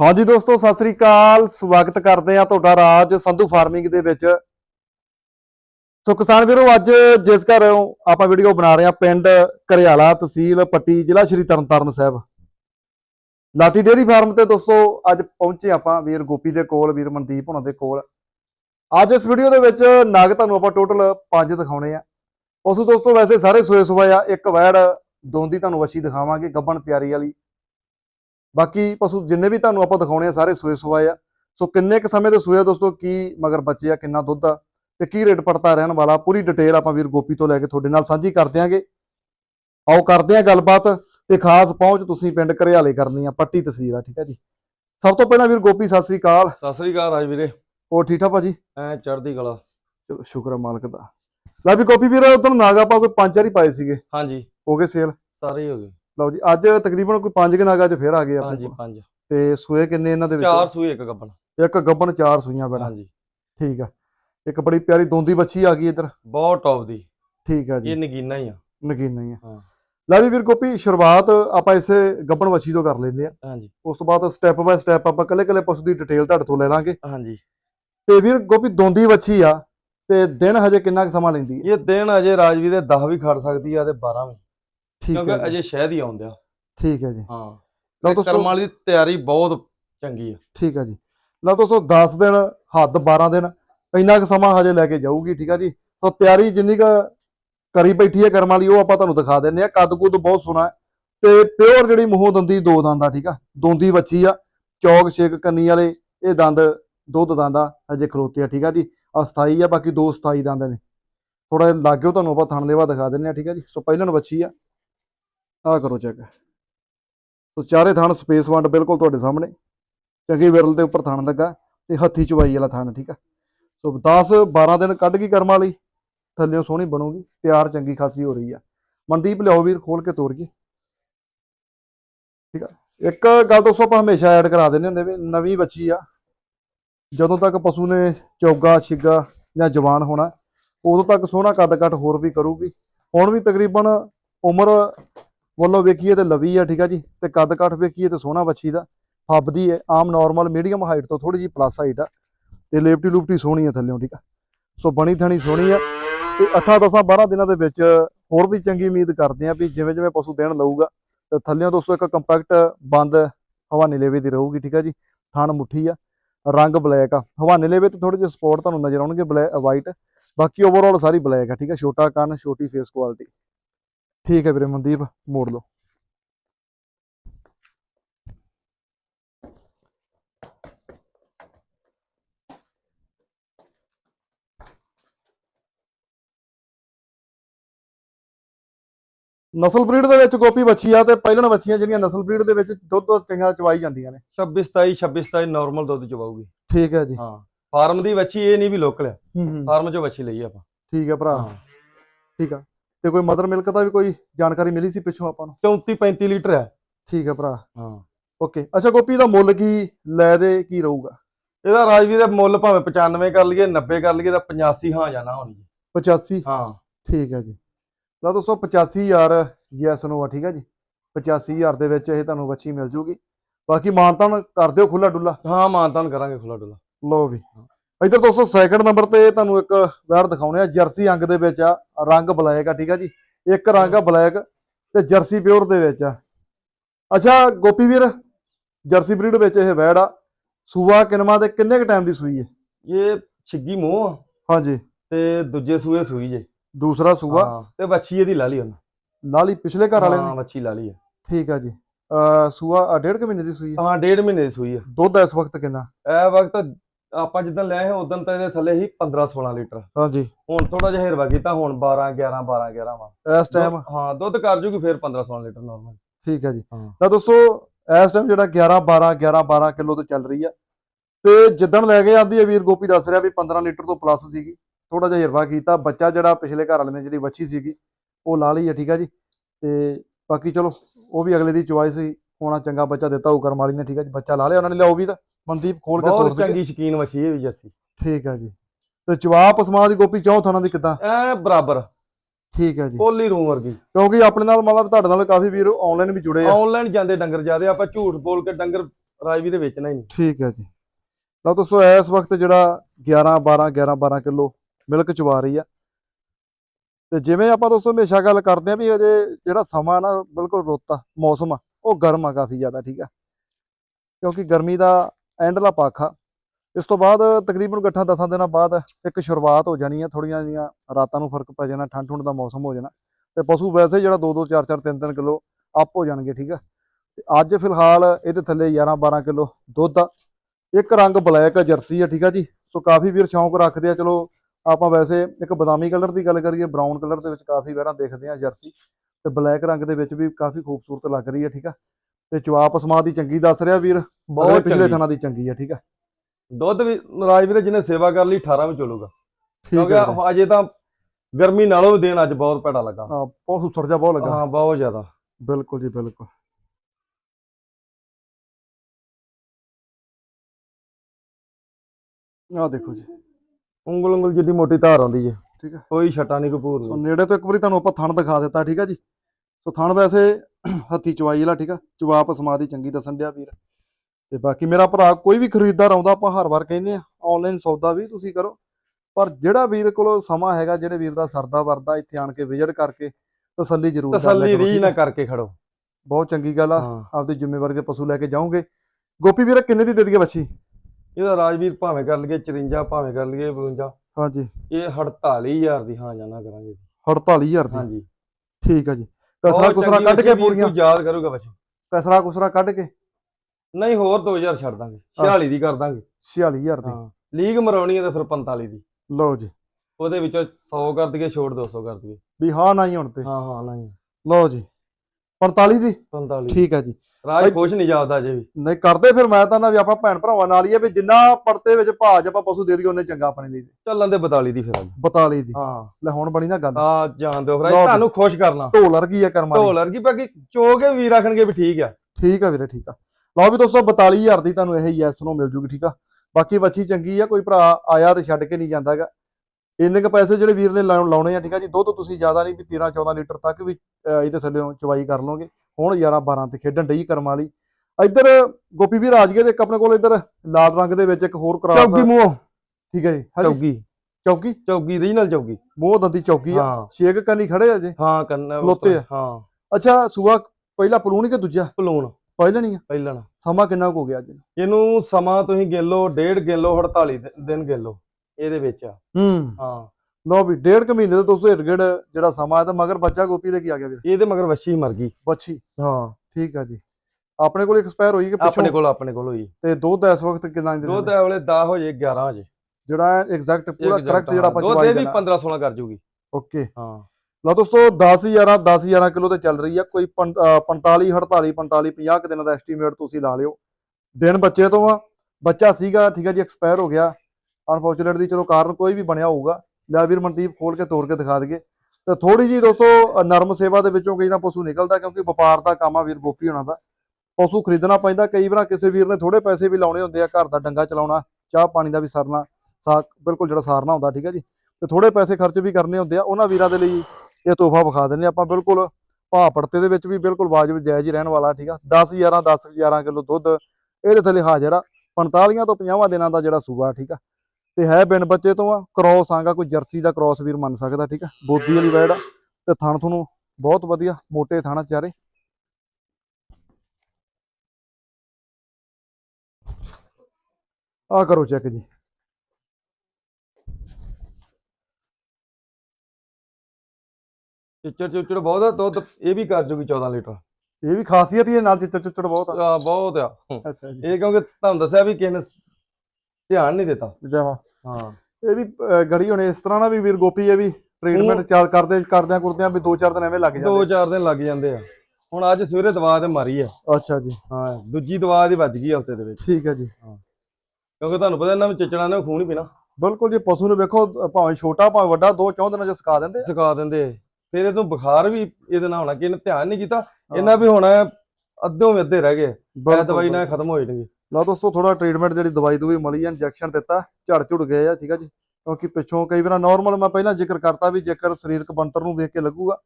ਹਾਂਜੀ ਦੋਸਤੋ, ਸਤਿ ਸ੍ਰੀ ਅਕਾਲ। ਸਵਾਗਤ ਕਰਦੇ ਆ ਤੁਹਾਡਾ ਰਾਜ ਸੰਧੂ ਫਾਰਮਿੰਗ ਦੇ ਵਿੱਚ। ਸੋ ਕਿਸਾਨ ਵੀਰੋ, ਅੱਜ ਜਿਸ ਘਰ ਆਪਾਂ ਵੀਡੀਓ ਬਣਾ ਰਹੇ ਆ ਪਿੰਡ ਕਰਿਆਲਾ ਤਹਿਸੀਲ ਪੱਟੀ, ਜ਼ਿਲ੍ਹਾ ਸ਼੍ਰੀ ਤਰਨਤਾਰਨ ਸਾਹਿਬ। ਲਾਟੀ ਡੇਅਰੀ ਫਾਰਮ ਤੇ ਦੋਸਤੋ, ਅੱਜ ਪਹੁੰਚੇ ਆਪਾਂ ਵੀਰ ਗੋਪੀ ਦੇ ਕੋਲ, ਵੀਰ ਮਨਦੀਪ ਹੁਣਾਂ ਦੇ ਕੋਲ। ਅੱਜ ਇਸ ਵੀਡੀਓ ਦੇ ਵਿੱਚ ਨਾਗ ਤੁਹਾਨੂੰ ਆਪਾਂ ਟੋਟਲ ਪੰਜ ਦਿਖਾਉਣੇ ਆ। ਉਸ ਦੋਸਤੋ, ਵੈਸੇ ਸਾਰੇ ਸੋਏ ਸੋਏ ਆ ਇੱਕ ਵੈੜ, ਦੋਂਦੀ ਤੁਹਾਨੂੰ ਵੱਛੀ ਦਿਖਾਵਾਂਗੇ, ਗੱਬਣ ਤਿਆਰੀ ਵਾਲੀ। ਬਾਕੀ ਪਸ਼ੂ ਜਿੰਨੇ ਵੀ ਤੁਹਾਨੂੰ ਆਪਾਂ ਦਿਖਾਉਣੇ ਆ ਸਾਰੇ ਸੂਏ ਸੁਆਏ ਆ। ਸੋ ਕਿੰਨੇ ਕ ਸਮੇਂ ਦੇ ਸੂਏ ਦੋਸਤੋ? ਕੀ ਮਗਰ ਬੱਚੇ ਆ ਕਿੰਨਾ ਦੁੱਧ ਆ? ਤੇ ਕੀ ਰੇਟ ਪੜਤਾ ਰਹਿਣ ਵਾਲਾ? ਪੂਰੀ ਡਿਟੇਲ ਆਪਾਂ ਵੀਰ ਗੋਪੀ ਤੋਂ ਲੈ ਕੇ ਤੁਹਾਡੇ ਨਾਲ ਸਾਂਝੀ ਕਰ ਦਿਆਂਗੇ। ਆਓ ਕਰਦੇ ਆ ਗੱਲਬਾਤ ਤੇ ਖਾਸ ਪਹੁੰਚ ਤੁਸੀਂ ਪਿੰਡ ਘਰਿਆਲੇ ਕਰਨੀ ਆ ਪੱਟੀ ਤਹਿਸੀਲ ਆ ਠੀਕ ਆ ਜੀ। ਸਭ ਤੋਂ ਪਹਿਲਾਂ ਵੀਰ ਗੋਪੀ ਸਤਿ ਸ੍ਰੀ ਅਕਾਲ। ਸਤਿ ਸ੍ਰੀ ਅਕਾਲ ਰਾਜ ਵੀਰੇ। ਹੋਰ ਠੀਕ ਠਾਕ ਭਾਜੀ? ਐ ਚੜ੍ਹਦੀ ਕਲਾ। ਚਲੋ ਸ਼ੁਕਰ ਮਾਲਕ ਦਾ। ਲੈ ਵੀ ਗੋਪੀ ਵੀਰ ਉਦੋਂ ਨਾਗ ਆਪਾਂ ਕੋਈ ਪੰਜ ਚਾਰ ਹੀ ਪਾਏ ਸੀਗੇ। ਹਾਂਜੀ। ਹੋ ਗਏ ਸੇਲ? ਸਾਰੇ ਹੀ ਹੋ ਗਏ। ਲਓ ਜੀ ਅੱਜ ਤਕਰੀਬਨ ਕੋਈ ਪੰਜ ਕੁ ਨਾਗ ਅੱਜ ਫੇਰ ਆ ਗਏ ਆਪਣੇ ਹਾਂਜੀ ਪੰਜ। ਤੇ ਸੂਏ ਕਿੰਨੇ ਇਹਨਾਂ ਦੇ ਚਾਰ ਵਿੱਚ ਸੂਏ ਇੱਕ ਗੱਬਣ। ਇੱਕ ਗੱਬਨ ਚਾਰ ਸੂਈਆਂ ਬਣਾ ਹਾਂਜੀ। ਠੀਕ ਆ। ਇੱਕ ਬੜੀ ਪਿਆਰੀ ਦੋਂਦੀ ਬੱਚੀ ਆ ਗਈ ਇੱਧਰ। ਬਹੁਤ ਟੌਪ ਦੀ। ਠੀਕ ਆ ਜੀ। ਇਹ ਨਗੀਨਾ ਹੀ ਆ। ਨਗੀਨਾ ਹੀ ਆ। ਹਾਂ। ਲੈ ਵੀ ਵੀਰ ਗੋਪੀ ਸ਼ੁਰੂਆਤ ਆਪਾਂ ਇਸੇ ਗੱਬਣ ਵੱਛੀ ਤੋਂ ਕਰ ਲੈਂਦੇ ਆ। ਹਾਂਜੀ। ਉਸ ਤੋਂ ਬਾਅਦ ਸਟੈਪ ਬਾਏ ਸਟੈਪ ਆਪਾਂ ਕੱਲੇ ਕੱਲੇ ਪਸ਼ੂ ਦੀ ਡਿਟੇਲ ਤੁਹਾਡੇ ਤੋਂ ਲੈ ਲਾਂਗੇ। ਹਾਂਜੀ। ਤੇ ਵੀਰ ਗੋਪੀ ਦੋਂਦੀ ਵੱਛੀ ਆ ਤੇ ਦਿਨ ਹਜੇ ਕਿੰਨਾ ਕੁ ਸਮਾਂ ਲੈਂਦੀ ਹੈ ਇਹ ਦਿਨ ਅਜੇ ਰਾਜ ਵੀਰੇ 10 ਵੀ ਖੜ ਸਕਦੀ ਆ ਤੇ 12 ਵੀ। ਠੀਕ ਕਿਉਂਕਿ ਹੈ ਜੀ, ਅਜੇ ਸ਼ਹਿਦ ਹੀ ਆਉਂਦਿਆ ਠੀਕ ਹੈ ਜੀ। ਹਾਂ। ਲਓ ਤੇ ਦੋਸਤੋ ਕਰਮ ਵਾਲੀ ਦੀ ਤਿਆਰੀ ਬਹੁਤ ਚੰਗੀ ਆ। ਠੀਕ ਹੈ ਜੀ। ਲਓ ਦੋਸਤੋ 10 ਦਿਨ ਹੱਦ 12 ਦਿਨ ਇੰਨਾ ਕੁ ਸਮਾਂ ਹਜੇ ਲੈ ਕੇ ਜਾਊਗੀ ਠੀਕ ਆ ਜੀ। ਸੋ ਤਿਆਰੀ ਜਿੰਨੀ ਕੁ ਕਰੀ ਬੈਠੀ ਹੈ ਕਰਮ ਵਾਲੀ ਉਹ ਆਪਾਂ ਤੁਹਾਨੂੰ ਦਿਖਾ ਦਿੰਦੇ ਆ ਕੱਦ ਕੁੱਦ ਬਹੁਤ ਸੋਹਣਾ ਹੈ। ਤੇ ਪਿਓਰ ਜਿਹੜੀ ਮੂੰਹੋਂ ਦੰਦੀ ਦੋ ਦੰਦ ਆ ਠੀਕ ਆ। ਦੋਂਦੀ ਬੱਚੀ ਆ ਚੌਕ ਛੇਕ ਕੰਨੀ ਵਾਲੇ ਇਹ ਦੰਦ ਦੁੱਧ ਦੰਦਾ ਹਜੇ ਖਲੋਤੇ ਆ ਠੀਕ ਆ ਜੀ। ਆ ਸਥਾਈ ਆ ਬਾਕੀ ਦੋ ਸਥਾਈ ਦੰਦ ਨੇ। ਥੋੜਾ ਲਾਗਿਓ ਤੁਹਾਨੂੰ ਆਪਾਂ ਥਣ ਲੇਵਾ ਦਿਖਾ ਦਿੰਦੇ ਆ ਠੀਕ ਆ ਜੀ। ਸੋ ਪਹਿਲਾਂ ਬੱਚੀ ਆ। ਆ ਕਰੋ ਚੈੱਕ ਸੋ ਚਾਰੇ ਥਣ ਸਪੇਸ ਵੰਡ ਬਿਲਕੁਲ ਤੁਹਾਡੇ ਸਾਹਮਣੇ। ਚੰਗੀ ਵਿਰਲ ਦੇ ਉੱਪਰ ਥਣ ਲੱਗਾ ਤੇ ਹੱਥੀ ਚਵਾਈ ਵਾਲਾ ਥਣ ਠੀਕ ਆ? ਸੋ 10 12 ਦਿਨ ਕੱਢ ਗਈ ਕਰਮਾਂ ਲਈ। ਥੱਲਿਓਂ ਸੋਹਣੀ ਬਣੂਗੀ। ਤਿਆਰ, ਚੰਗੀ, ਖਾਸੀ ਹੋ ਰਹੀ ਆ। ਮਨਦੀਪ, ਲਿਆਓ ਵੀਰ, ਖੋਲ ਕੇ ਤੋਰ ਕੇ। ਠੀਕ ਆ? ਇੱਕ ਗੱਲ ਦੋਸਤੋ ਆਪਾਂ ਹਮੇਸ਼ਾ ਐਡ ਕਰਾ ਦਿੰਦੇ ਹੁੰਦੇ ਵੀ ਨਵੀਂ ਬੱਚੀ ਆ। ਜਦੋਂ ਤੱਕ ਪਸ਼ੂ ਨੇ ਚੌਗਾ, ਛਿੱਗਾ ਜਾਂ ਜਵਾਨ ਹੋਣਾ, ਉਦੋਂ ਤੱਕ ਸੋਹਣਾ ਕੱਦ ਕੱਟ ਹੋਰ ਵੀ ਕਰੂਗੀ। ਹੁਣ ਵੀ ਤਕਰੀਬਨ ਉਮਰ ਵੱਲੋਂ ਵੇਖੀਏ ਤੇ ਲਵੀ ਆ, ਠੀਕ ਆ ਜੀ, ਤੇ ਕੱਦ ਕੱਟ ਵੇਖੀਏ ਤੇ ਸੋਹਣਾ ਬੱਚੀ ਦਾ, ਫੱਬਦੀ ਹੈ ਆਮ ਨਾਰਮਲ ਮੀਡੀਅਮ ਹਾਈਟ ਤੋਂ ਥੋੜੀ ਜੀ ਪਲੱਸ ਹਾਈਟ ਆ, ਤੇ ਲੇਪਟੀ ਲੂਪਟੀ ਸੋਹਣੀ ਆ ਥੱਲਿਓਂ ਠੀਕ ਆ। ਸੋ ਬਣੀ ਥਣੀ ਸੋਹਣੀ ਆ, ਤੇ 8 10 12 ਦਿਨਾਂ ਦੇ ਵਿੱਚ ਹੋਰ ਵੀ ਚੰਗੀ ਉਮੀਦ ਕਰਦੇ ਆ ਵੀ ਜਿਵੇਂ ਜਿਵੇਂ ਪਸ਼ੂ ਦੇਣ ਲਊਗਾ, ਤੇ ਥੱਲਿਓਂ ਦੋਸਤੋ ਇੱਕ ਕੰਪੈਕਟ ਬੰਦ ਹਵਾਨੇ ਲੇਵੇ ਦੀ ਰਹੂਗੀ, ਠੀਕ ਆ ਜੀ ਥਣ ਮੁੱਠੀ ਆ, ਰੰਗ ਬਲੈਕ ਆ ਹਵਾਨੇ ਲੇਵੇ ਤੇ ਥੋੜੇ ਜਿਹੇ ਸਪੋਰਟ ਤੁਹਾਨੂੰ ਨਜ਼ਰ ਆਉਣਗੇ ਬਲੈਕ ਵਾਈਟ ਬਾਕੀ ਓਵਰਆਲ ਸਾਰੀ ਬਲੈਕ ਆ, ਠੀਕ ਆ, ਛੋਟਾ ਕੰਨ, ਛੋਟੀ ਫੇਸ ਕੁਆਲਿਟੀ ਠੀਕ ਹੈ ਵੀਰੇ ਮਨਦੀਪ ਮੋੜ ਲਓ। ਨਸਲ ਬਰੀਡ ਦੇ ਵਿੱਚ ਗੋਪੀ ਬੱਚੀ ਆ ਤੇ ਪਹਿਲਣ ਬੱਚੀਆਂ ਜਿਹੜੀਆਂ ਨਸਲ ਬਰੀਡ ਦੇ ਵਿੱਚ ਦੁੱਧ ਚੰਗਾ ਚਵਾਈ ਜਾਂਦੀਆਂ ਨੇ। 26 27 26 27 ਨਾਰਮਲ ਦੁੱਧ ਚਵਾਉਗੀ ਠੀਕ ਹੈ ਜੀ। ਹਾਂ ਫਾਰਮ ਦੀ ਵੱਛੀ ਇਹ ਨਹੀਂ ਵੀ ਲੋਕਲ ਹੂੰ ਹੂੰ। ਫਾਰਮ ਚੋਂ ਵੱਛੀ ਲਈ ਆਪਾਂ। ਠੀਕ ਹੈ ਭਰਾ। ਠੀਕ ਆ। ਤੇ ਕੋਈ ਮਦਰ ਮਿਲਕ ਦਾ ਵੀ ਕੋਈ ਜਾਣਕਾਰੀ ਮਿਲੀ ਸੀ ਪਿੱਛੋਂ ਆਪਾਂ ਨੂੰ? 34 35 ਲੀਟਰ ਹੈ। ਠੀਕ ਹੈ ਭਰਾ। ਹਾਂ। ਓਕੇ ਅੱਛਾ ਗੋਪੀ ਦਾ ਮੁੱਲ ਕੀ ਲੈ ਦੇ ਕੀ ਰਹੂਗਾ? ਇਹਦਾ ਰਾਜਵੀਰ ਦਾ ਮੁੱਲ ਭਾਵੇਂ 95 ਕਰ ਲਈਏ 90 ਕਰ ਲਈਏ ਤਾਂ 85 ਹਾਂ ਜਾਣਾ ਹੋਣੀ ਜੀ 85 ਹਾਂ। ਠੀਕ ਹੈ ਜੀ। ਲਓ ਦੋਸਤੋ 85000 ਯੈਸ ਨੋ ਆ ਠੀਕ ਹੈ ਜੀ। 85000 ਦੇ ਵਿੱਚ ਇਹ ਤੁਹਾਨੂੰ ਬੱਚੀ ਮਿਲ ਜੂਗੀ। ਬਾਕੀ ਮਾਨਤਾਨ ਕਰ ਦਿਓ ਖੁੱਲਾ ਡੁੱਲਾ ਹਾਂ ਮਾਨਤਾਨ ਕਰਾਂਗੇ ਖੁੱਲਾ ਡੁੱਲਾ ਲਓ ਵੀ। ਇੱਧਰ ਦੋਸਤੋ ਸੈਕੰਡ ਨੰਬਰ ਤੇ ਤੁਹਾਨੂੰ ਇੱਕ ਵੈਰ ਦਿਖਾਉਣੇ ਆ ਜਰਸੀ ਅੰਗ ਦੇ ਵਿੱਚ ਆ ਰੰਗ ਬਲੈਕ ਆ ਠੀਕ ਆ ਜੀ। ਇੱਕ ਰੰਗ ਆ ਬਲੈਕ ਤੇ ਜਰਸੀ ਪਿਓਰ ਦੇ ਵਿੱਚ ਆ। ਅੱਛਾ ਗੋਪੀ ਵੀਰ ਜਰਸੀ ਬਰੀਡ ਵਿੱਚ ਇਹ ਵੈੜ ਆ। ਸੂਆ ਕਿਨਮਾ ਦੇ ਕਿੰਨੇ ਕ ਟਾਈਮ ਦੀ ਸੂਈ ਹੈ ਇਹ ਛਿੱਗੀ ਮੂੰਹ ਹਾਂਜੀ। ਤੇ ਦੂਜੇ ਸੂਏ ਸੂਈ ਜੇ। ਦੂਸਰਾ ਸੂਆ। ਹਾਂ ਤੇ ਵੱਛੀ ਇਹਦੀ ਲਾ ਲਈ ਉਹਨੇ। ਹੀ ਪਿਛਲੇ ਘਰ ਵਾਲੇ ਹਾਂ ਨੇ ਵੱਛੀ ਲਾ ਲਈ ਆ। ਠੀਕ ਆ ਜੀ। ਸੂਆ ਆ ਡੇਢ ਕੁ ਮਹੀਨੇ ਦੀ ਸੂਈ ਹੈ ਹਾਂ ਡੇਢ ਮਹੀਨੇ ਦੀ ਸੂਈ ਆ। ਦੁੱਧ ਇਸ ਵਕਤ ਕਿੰਨਾ? ਇਹ ਵਕਤ ਆਪਾਂ ਜਿੱਦਾਂ ਲਏ ਸੀ ਉਦੋਂ ਤਾਂ ਇਹਦੇ ਥੱਲੇ ਹੀ 15 16 ਲੀਟਰ। ਹਾਂਜੀ। ਹੁਣ ਥੋੜਾ ਜਿਹਾ ਹਿਰਵਾ ਕੀਤਾ ਹੁਣ 12 11 12 11 ਵਾ। ਇਸ ਟਾਈਮ ਹਾਂ ਦੁੱਧ ਕਰ ਜੂਗੀ ਫਿਰ 15 16 ਲੀਟਰ ਨਾਰਮਲ ਠੀਕ ਹੈ ਜੀ। ਹਾਂ। ਤਾਂ ਦੋਸਤੋ ਇਸ ਟਾਈਮ ਜਿਹੜਾ 11 12 11 12 ਕਿਲੋ ਤੇ ਚੱਲ ਰਹੀ ਆ। ਤੇ ਜਿੱਦਣ ਲੈ ਕੇ ਆਂਦੀ ਹੈ ਵੀਰ ਗੋਪੀ ਦੱਸ ਰਿਹਾ ਵੀ 15 ਲੀਟਰ ਤੋਂ ਪਲੱਸ ਸੀਗੀ। ਥੋੜਾ ਜਿਹਾ ਹਿਰਵਾ ਕੀਤਾ ਬੱਚਾ ਜਿਹੜਾ ਪਿਛਲੇ ਘਰ ਵਾਲੇ ਨੇ ਜਿਹੜੀ ਵੱਛੀ ਸੀਗੀ ਉਹ ਲਾ ਲਈ ਹੈ ਠੀਕ ਆ ਜੀ। ਤੇ ਬਾਕੀ ਚਲੋ ਉਹ ਵੀ ਅਗਲੇ ਦੀ ਚੁਆਇਸ ਸੀ ਹੋਣਾ ਚੰਗਾ ਬੱਚਾ ਦਿੱਤਾ ਉਹ ਕਰਮ ਵਾਲੀ ਨੇ ਠੀਕ ਆ ਜੀ। ਬੱਚਾ ਲਾ ਲਿਆ ਉਹਨਾਂ ਨੇ ਲਿਆਓ ਵੀ ਤਾਂ। ਮਨਦੀਪ ਖੋਲ ਕੇ ਤੋਰ ਬਹੁਤ ਦੇ ਚੰਗੀ ਸ਼ਕੀਨ ਵੱਛੀ ਇਹ ਵੀ ਜਰਸੀ ਠੀਕ ਆ ਜੀ। ਤੇ ਜਵਾਬ ਪਸਮਾ ਦੀ ਗੋਪੀ ਚੌਥ ਥਾਣਾ ਦੀ ਕਿੱਦਾਂ? ਐ ਬਰਾਬਰ। ਠੀਕ ਹੈ ਜੀ। ਕੋਲੀ ਰੂਮ ਵਰਗੀ। ਕਿਉਂਕਿ ਆਪਣੇ ਨਾਲ ਮਤਲਬ ਤੁਹਾਡੇ ਨਾਲ ਕਾਫੀ ਵੀਰ ਆਨਲਾਈਨ ਵੀ ਜੁੜੇ ਆ। ਆਨਲਾਈਨ ਜਾਂਦੇ ਡੰਗਰ ਜਿਆਦੇ ਆਪਾਂ ਝੂਠ ਬੋਲ ਕੇ ਡੰਗਰ ਰਾਜਵੀਰ ਦੇ ਵੇਚਣਾ ਹੀ ਨਹੀਂ। ਠੀਕ ਹੈ ਜੀ। ਲਓ ਦੋਸਤੋ ਇਸ ਵਕਤ ਜਿਹੜਾ 11 12 11 12 ਕਿਲੋ ਮਿਲਕ ਚਵਾ ਰਹੀ ਆ। ਤੇ ਜਿਵੇਂ ਆਪਾਂ ਦੋਸਤੋ ਹਮੇਸ਼ਾ ਗੱਲ ਕਰਦੇ ਆ ਵੀ ਅਜੇ ਜਿਹੜਾ ਸਮਾਂ ਨਾ ਬਿਲਕੁਲ ਰੁੱਤ ਆ ਮੌਸਮ ਆ ਉਹ ਗਰਮ ਆ ਕਾਫੀ ਜ਼ਿਆਦਾ ਠੀਕ ਆ। ਕਿਉਂਕਿ ਗਰਮੀ ਦਾ ਐਂਡਲਾ ਪਾਖਾ ਇਸ ਤੋਂ ਬਾਅਦ ਤਕਰੀਬਨ ਗੱਠਾਂ 10 ਦਿਨਾਂ ਬਾਅਦ ਇੱਕ ਸ਼ੁਰੂਆਤ ਹੋ ਜਾਣੀ ਹੈ ਥੋੜੀਆਂ ਜੀਆਂ ਰਾਤਾਂ ਨੂੰ ਫ਼ਰਕ ਪੈ ਜਾਣਾ, ਠੰਡ ਠੁੰਡ ਦਾ ਮੌਸਮ ਹੋ ਜਾਣਾ। ਤੇ ਪਸ਼ੂ ਵੈਸੇ ਜਿਹੜਾ 2 2 4 4 3 3 ਕਿਲੋ ਅਪ ਹੋ ਜਾਣਗੇ, ਠੀਕ ਆ। ਤੇ ਅੱਜ ਫਿਲਹਾਲ ਇਹਦੇ ਥੱਲੇ 11 12 ਕਿਲੋ ਦੁੱਧ ਆ। ਇੱਕ ਰੰਗ ਬਲੈਕ ਜਰਸੀ ਆ, ਠੀਕ ਆ ਜੀ। ਸੋ ਕਾਫੀ ਵੀਰ ਸ਼ੌਂਕ ਰੱਖਦੇ ਆ, ਚਲੋ ਆਪਾਂ ਵੈਸੇ ਇੱਕ ਬਦਾਮੀ ਕਲਰ ਦੀ ਗੱਲ ਕਰੀਏ ਬਰਾਊਨ ਕਲਰ ਦੇ ਵਿੱਚ ਕਾਫੀ ਵੈਰਾਂ ਦੇਖਦੇ ਆ ਜਰਸੀ। ਤੇ ਬਲੈਕ ਰੰਗ ਦੇ ਵਿੱਚ ਵੀ ਕਾਫੀ ਖੂਬਸੂਰਤ ਲੱਗ ਰਹੀ ਹੈ ਠੀਕ ਆ। ਤੇ ਚਵਾਪ ਸਮਾ ਦੀ ਚੰਗੀ ਦੱਸ ਰਿਹਾ ਵੀਰ ਬਹੁਤ ਪਿਛਲੇ ਚੰਗੀ। ਥਾਂ ਦੀ ਚੰਗੀ ਆ ਠੀਕ ਆ। ਦੁੱਧ ਵੀ ਰਾਜਵੀਰ ਦੇ ਜਿਹਨੇ ਸੇਵਾ ਕਰ ਲਈ 18 ਵਿੱਚ ਚਲੂਗਾ। ਕਿਉਂਕਿ ਆ ਵੀਰੇ। ਅਜੇ ਤਾਂ ਗਰਮੀ ਨਾਲੋਂ ਦਿਨ ਅੱਜ ਬਹੁਤ ਭੈੜਾ ਲੱਗਾ। ਹਾਂ, ਬਹੁਤ ਹੁਸਰ ਜਾ ਬਹੁਤ ਲੱਗਾ। ਹਾਂ ਬਹੁਤ ਜ਼ਿਆਦਾ। ਬਿਲਕੁਲ ਜੀ ਬਿਲਕੁਲ। ਆਹ ਦੇਖੋ ਜੀ। ਉਂਗਲ ਉਂਗਲ ਜਿੱਡੀ ਮੋਟੀ ਧਾਰ ਆਉਂਦੀ ਜੇ। ਠੀਕ ਆ। ਕੋਈ ਛਟਾ ਨਹੀਂ ਕੋਈ ਭੂਰ ਸੋ ਨੇੜੇ ਤੋਂ ਇੱਕ ਵਾਰੀ ਤੁਹਾਨੂੰ ਆਪਾਂ ਥਣ ਦਿਖਾ ਦਿੱਤਾ ਠੀਕ ਆ ਜੀ। ਸੋ ਥਣ ਵੈਸੇ ਹੱਥੀ ਚਵਾਈ ਵਾਲਾ ਠੀਕ ਆ? ਚਵਾਪ ਸਮਾਦੀ ਚੰਗੀ ਦੱਸਣ ਡਿਆ ਵੀਰ। ਤੇ ਬਾਕੀ ਮੇਰਾ ਭਰਾ ਕੋਈ ਵੀ ਖਰੀਦਦਾਰ ਆਉਂਦਾ ਆਪਾਂ ਹਰ ਵਾਰ ਕਹਿੰਦੇ ਆ ਆਨਲਾਈਨ ਸੌਦਾ ਵੀ ਤੁਸੀਂ ਕਰੋ। ਪਰ ਜਿਹੜਾ ਵੀਰ ਕੋਲ ਸਮਾਂ ਹੈਗਾ ਜਿਹੜੇ ਵੀਰ ਦਾ ਸਰਦਾ ਵਰਦਾ ਇੱਥੇ ਆਣ ਕੇ ਵਿਜ਼ਿਟ ਕਰਕੇ ਤਸੱਲੀ ਜ਼ਰੂਰ ਕਰ ਲਿਆ ਤਸੱਲੀ ਰੀ ਨਾ? ਕਰਕੇ ਖੜੋ। ਬਹੁਤ ਚੰਗੀ ਗੱਲ ਆ ਆਪਦੀ ਜ਼ਿੰਮੇਵਾਰੀ ਦੇ ਪਸ਼ੂ ਲੈ ਕੇ ਜਾਓਗੇ। ਗੋਪੀ ਵੀਰ ਕਿੰਨੇ ਦੀ ਦੇ ਦਈਏ ਬੱਚੀ ਇਹਦਾ ਰਾਜਵੀਰ ਭਾਵੇਂ ਕਰ ਲਈਏ 54 ਭਾਵੇਂ ਕਰ ਲਈਏ 52 ਹਾਂਜੀ। ਇਹ 48000 ਦੀ ਹਾਂ ਜਾਣਾ ਕਰਾਂਗੇ। 48000 ਦੀ? ਹਾਂਜੀ। ਠੀਕ ਆ ਜੀ। ਕਸਰਾ ਕੁਸਰਾ ਕੱਢ ਕੇ ਪੂਰੀਆਂ। ਯਾਦ ਕਰੂਗਾ ਬੱਚੀ ਕਸਰਾ ਕੁਸਰਾ ਕੱਢ ਕੇ? ਨਹੀਂ ਹੋਰ 2000 ਛੱਡ ਦਾਂਗੇ। 46 ਦੀ ਕਰ ਦਾਂਗੇ। 46000 ਦੀ। ਲੀਗ ਮਰਾਉਣੀ ਹੈ ਤੇ ਫਿਰ 45 ਦੀ। ਲਓ ਜੀ। ਉਹਦੇ ਵਿੱਚੋਂ 100 ਕਰ ਦਈਏ ਛੋੜ 200 ਕਰ ਦਈਏ। ਵੀ ਹਾਂ ਨਾ ਹੀ ਹੁਣ ਤੇ। ਹਾਂ ਹਾਂ ਨਹੀਂ। ਲਓ ਜੀ। 45 ਦੀ? 45 ਠੀਕ ਹੈ ਜੀ। ਰਾਜ ਖੁਸ਼ ਨਹੀਂ ਜਾਪਦਾ ਵੀ। ਨਹੀਂ ਕਰਦੇ ਫਿਰ ਮੈਂ ਤਾਂ ਨਾ ਵੀ ਆਪਾਂ ਭੈਣ ਭਰਾਵਾਂ ਨਾਲ ਹੀ ਆ ਵੀ ਜਿੰਨਾ ਪੜਤੇ ਵਿੱਚ ਭਾਜ ਆਪਾਂ ਪਸ਼ੂ ਦੇ ਦਈਏ ਉਹਨੇ ਚੰਗਾ ਆਪਣੇ ਲਈ ਚੱਲਣ ਦੇ 42 ਦੀ ਫਿਰ ਅੱਜ 42 ਦੀ। ਹਾਂ। ਲੈ ਹੁਣ ਬਣੀ ਨਾ ਗੱਲ। ਆ ਜਾਣ ਦਿਓ ਫਿਰ। ਜੀ। ਤੁਹਾਨੂੰ ਖੁਸ਼ ਕਰਨਾ। ਢੋਲ ਵਰਗੀ ਆ ਕਰਮਾਂ ਢੋਲਰ ਕੀ ਬਾਕੀ ਚੋ ਕੇ ਵੀ ਰੱਖਣਗੇ ਵੀ ਠੀਕ ਆ। ਠੀਕ ਆ ਵੀਰੇ ਠੀਕ ਆ। ਲਓ ਵੀ ਦੋਸਤੋ 42000 ਦੀ ਤੁਹਾਨੂੰ ਇਹ ਯੈਸ ਨੂੰ ਮਿਲ ਜੂਗੀ ਠੀਕ ਆ? ਬਾਕੀ ਬੱਚੀ ਚੰਗੀ ਆ ਕੋਈ ਭਰਾ ਆਇਆ ਤੇ ਛੱਡ ਕੇ ਨਹੀਂ ਜਾਂਦਾਗਾ ਇੰਨੇ ਕ ਪੈਸੇ ਜਿਹੜੇ ਵੀਰ ਨੇ ਲਾਉ- ਲਾਉਣੇ ਆ ਠੀਕ ਆ ਜੀ? ਦੁੱਧ ਤੁਸੀਂ ਜ਼ਿਆਦਾ ਨਹੀਂ ਵੀ 13 14 ਲੀਟਰ ਤੱਕ ਵੀ ਇਹਦੇ ਥੱਲੇੋਂ ਚਵਾਈ ਕਰ ਲਓਗੇ। ਹੁਣ 11 12 ਤੇ ਖੇਡਣ ਡਈ ਕਰਮਾਂ ਵਾਲੀ। ਇੱਧਰ ਗੋਪੀ ਵੀਰ ਆ ਜਗੇ ਤੇ ਇੱਕ ਆਪਣੇ ਕੋਲ ਇੱਧਰ ਲਾਲ ਰੰਗ ਦੇ ਵਿੱਚ ਇੱਕ ਹੋਰ ਕਰਾਸ ਚੌਗੀ ਮੂੰਹ। ਠੀਕ ਹੈ ਜੀ? ਚੌਗੀ ਚੌਕੀ? ਚੌਗੀ ਰੀਜਨਲ ਚੌਗੀ ਮੂੰਹ ਦੰਦੀ ਚੌਕੀ ਆ। ਛੇਕ ਕੰਨੀ ਖੜੇ ਆ ਜੇ। ਹਾਂ ਕੰਨ ਖਲੋਤੇ ਆ। ਹਾਂ। ਅੱਛਾ ਸੂਆ ਪਹਿਲਾ ਪਲੂਣ ਕਿ ਦੂਜਾ? ਪਲੂਣ ਪਹਿਲਾ ਨਹੀਂ ਆ। ਪਹਿਲਣ ਸਮਾਂ ਕਿੰਨਾ ਕੁ ਹੋ ਗਿਆ ਅੱਜ? ਇਹਨੂੰ ਸਮਾਂ ਤੁਸੀਂ ਗਿੱਲੋ ਡੇਢ ਗਿੱਲੋ 48 ਦਿ- ਦਿਨ ਗਿੱਲੋ ਇਹਦੇ ਵਿੱਚ। ਆ ਹੂੰ। ਹਾਂ। ਲਓ ਵੀ ਡੇਢ ਕੁ ਮਹੀਨੇ ਦਾ ਦੋਸਤੋ ਹਿਰਗੜ ਜਿਹੜਾ ਸਮਾਂ ਹੈ ਤਾਂ ਮਗਰ ਬੱਚਾ ਗੋਪੀ ਦੇ ਕੀ ਆ ਗਿਆ ਵੀਰ? ਇਹਦੇ ਮਗਰ ਵੱਛੀ ਮਰ ਗਈ। ਬੱਚੀ ਹਾਂ। ਠੀਕ ਆ ਜੀ। ਆਪਣੇ ਕੋਲ ਐਕਸਪਾਇਰ ਹੋਈ ਕਿ ਪਿੱਛੋਂ? ਆਪਣੇ ਕੋਲ ਆਪਣੇ ਕੋਲ ਹੋਈ। ਤੇ ਦੁੱਧ ਇਸ ਵਕਤ ਕਿੰਨਾ ਦੇ ਦੁੱਧ ਵੇਲੇ 10 ਹੋ ਜੇ 11 ਹੋ ਜੇ। ਜਿਹੜਾ ਐਗਜ਼ੈਕਟ ਪੂਰਾ ਕਰੈਕਟ ਜਿਹੜਾ। ਆਪਾਂ ਦੁੱਧ ਚਵਾਈ ਇਹ ਵੀ ਦੇਣਾ। 15 16 ਕਰ ਜੂਗੀ। ਓਕੇ। ਹਾਂ। ਲਓ ਦੋਸਤੋ 10 11 10 11 ਕਿਲੋ ਤੇ ਚੱਲ ਰਹੀ ਆ। ਕੋਈ ਪੰ- ਅਹ 45 48 45 50 ਕੁ ਦਿਨਾਂ ਦਾ ਐਸਟੀਮੇਟ ਤੁਸੀਂ ਲਾ ਲਿਓ। ਦਿਨ ਬੱਚੇ ਤੋਂ ਆ। ਬੱਚਾ ਸੀਗਾ ਠੀਕ ਆ ਜੀ ਐਕਸਪਾਇਰ ਹੋ ਗਿਆ। ਅਨਫੋਰਚੂਨੇਟਲੀ ਚਲੋ ਕਾਰਨ ਕੋਈ ਵੀ ਬਣਿਆ ਹੋਊਗਾ। ਲੈ ਵੀਰ ਮਨਦੀਪ ਖੋਲ ਕੇ ਤੋੜ ਕੇ ਦਿਖਾ ਦਈਏ। ਤੇ ਥੋੜੀ ਜੀ ਦੋਸਤੋ ਨਰਮ ਸੇਵਾ ਦੇ ਵਿੱਚੋਂ ਕਈ ਨਾ ਪਸ਼ੂ ਨਿਕਲਦਾ ਕਿਉਂਕਿ ਵਪਾਰ ਦਾ ਕੰਮ ਆ ਵੀਰ, ਗੋਪੀ ਹੋਣਾ ਦਾ। ਪਸ਼ੂ ਖਰੀਦਣਾ ਪੈਂਦਾ, ਕਈ ਵਾਰ ਕਿਸੇ ਵੀਰ ਨੇ ਥੋੜੇ ਪੈਸੇ ਵੀ ਲਾਉਣੇ ਹੁੰਦੇ ਆ, ਘਰ ਦਾ ਡੰਗਾ ਚਲਾਉਣਾ, ਚਾਹ ਪਾਣੀ ਦਾ ਵੀ ਸਰਨਾ ਸਾ ਬਿਲਕੁਲ ਜਿਹੜਾ ਸਾਰਨਾ ਹੁੰਦਾ, ਠੀਕ ਹੈ ਜੀ। ਤੇ ਥੋੜੇ ਪੈਸੇ ਖਰਚ ਵੀ ਕਰਨੇ ਹੁੰਦੇ ਆ, ਉਹਨਾਂ ਵੀਰਾਂ ਦੇ ਲਈ ਇਹ ਤੋਹਫਾ ਵਿਖਾ ਦਿੰਦੇ ਆਪਾਂ, ਬਿਲਕੁਲ ਭਾਅ ਪੜਤੇ ਦੇ ਵਿੱਚ ਵੀ ਬਿਲਕੁਲ ਵਾਜਬ ਜਾਇਜ਼ ਹੀ ਰਹਿਣ ਵਾਲਾ, ਠੀਕ ਆ। 10 11 10 11 ਕਿਲੋ ਦੁੱਧ, ਇਹਦੇ ਥੱਲੇ ਹਾਜ਼ਰ ਆ 45 ਤੋਂ 50 ਦਿਨਾਂ ਦਾ ਜਿਹੜਾ ਸੂਆ, ਠੀਕ ਆ। ਤੇ ਹੈ ਬਿਨ ਬੱਚੇ ਤੋਂ ਆ ਕ੍ਰੋਸ ਆਂਗਾ ਕੋਈ ਜਰਸੀ ਦਾ ਕ੍ਰੋਸ ਵੀਰ ਮੰਨ ਸਕਦਾ ਠੀਕ ਆ? ਬੋਦੀ ਵਾਲੀ ਆ ਤੇ ਥਣ ਤੁਹਾਨੂੰ ਬਹੁਤ ਵਧੀਆ ਮੋਟੇ ਥਣ ਚਾਰੇ। ਆ ਕਰੋ ਚੈੱਕ ਜੀ। ਚਿੱਚੜ ਚੁੱਚੜ ਬਹੁਤ ਆ ਦੁੱਧ ਇਹ ਵੀ ਕਰ ਜੂਗੀ 14 ਲੀਟਰ। ਇਹ ਵੀ ਖਾਸੀਅਤ ਹੀ ਹੈ ਨਾਲ ਚਿੱਟੜ ਚੁੱਟੜ ਬਹੁਤ ਆ। ਬਹੁਤ ਆ। ਅੱਛਾ ਜੀ। ਇਹ ਕਿਉਂਕਿ ਤੁਹਾਨੂੰ ਦੱਸਿਆ ਵੀ ਕਿਸੇ ਧਿਆਨ ਨਹੀਂ ਦਿੱਤਾ। ਜਾਵਾ ਹਾਂ। ਇਹ ਵੀ ਅਹ, ਗੜੀ ਹੁਣ ਇਸ ਤਰ੍ਹਾਂ ਨਾ ਵੀ ਵੀਰ ਗੋਪੀ ਇਹ ਵੀ ਟ੍ਰੀਟਮੈਂਟ ਚੱਲ ਕਰਦੇ ਕਰਦਿਆਂ ਕਰਦਿਆਂ ਵੀ 2-4 ਦਿਨ ਐਵੇਂ ਲੱਗ ਦੋ ਜਾਂਦੇ। ਚਾਰ ਦਿਨ ਲੱਗ ਜਾਂਦੇ ਆ। ਹੁਣ ਅੱਜ ਸਵੇਰੇ ਦਵਾ ਤੇ ਮਾਰੀ ਆ। ਅੱਛਾ ਜੀ। ਹਾਂ ਦੂਜੀ ਦਵਾ ਦੀ ਵੱਜ ਗਈ ਹਫ਼ਤੇ ਦੇ ਵਿੱਚ। ਠੀਕ ਹੈ ਜੀ। ਕਿਉਂਕਿ ਤੁਹਾਨੂੰ ਪਤਾ ਇਹਨਾਂ ਵਿੱਚ ਚਿਚੜਾਂ ਨੇ ਖੂਨ ਹੀ ਪੀਣਾ। ਬਿਲਕੁਲ ਜੀ ਪਸ਼ੂ ਨੂੰ ਵੇਖੋ ਅ, ਭਾਵੇਂ ਛੋਟਾ ਭਾਵੇਂ ਵੱਡਾ ਦੋ ਚੌਂ ਦਿਨਾਂ ਚ ਸਕਾ ਦਿੰਦੇ ਆ। ਸਿਖਾ ਦਿੰਦੇ ਆ। ਫਿਰ ਇਹਨੂੰ ਬੁਖਾਰ ਵੀ ਇਹਦੇ ਨਾਲ ਹੋਣਾ ਕਿ ਇਹਨੇ ਧਿਆਨ ਨਹੀਂ ਕੀਤਾ। ਇਹਨਾਂ ਵੀ ਹੁਣ ਅੱਧੋਂ ਵੀ ਅੱਧੇ ਰਹਿ ਗਏ ਇਹ ਬਿਲਕੁਲ, ਦਵਾਈ ਨਾਲ। ਖਤਮ ਹੋ ਜਾਣਗੇ। ਲਓ ਦੋਸਤੋ ਥੋੜਾ ਟ੍ਰੀਟਮੈਂਟ ਜਿਹੜੀ ਦਵਾਈ ਦੂਈ ਮਲੀ ਇੰਜੈਕਸ਼ਨ ਦਿੱਤਾ ਝੜ ਝੁੜ ਗਏ ਆ ਠੀਕ ਆ ਜੀ। ਕਿਉਂਕਿ ਪਿੱਛੋਂ ਕਈ ਵਾਰ ਨਾਰਮਲ ਮੈਂ ਪਹਿਲਾਂ ਜ਼ਿਕਰ ਕਰਤਾ ਵੀ ਜੇਕਰ ਸਰੀਰਕ ਬਣਤਰ ਨੂੰ ਵੇਖ ਕੇ ਲੱਗੂਗਾ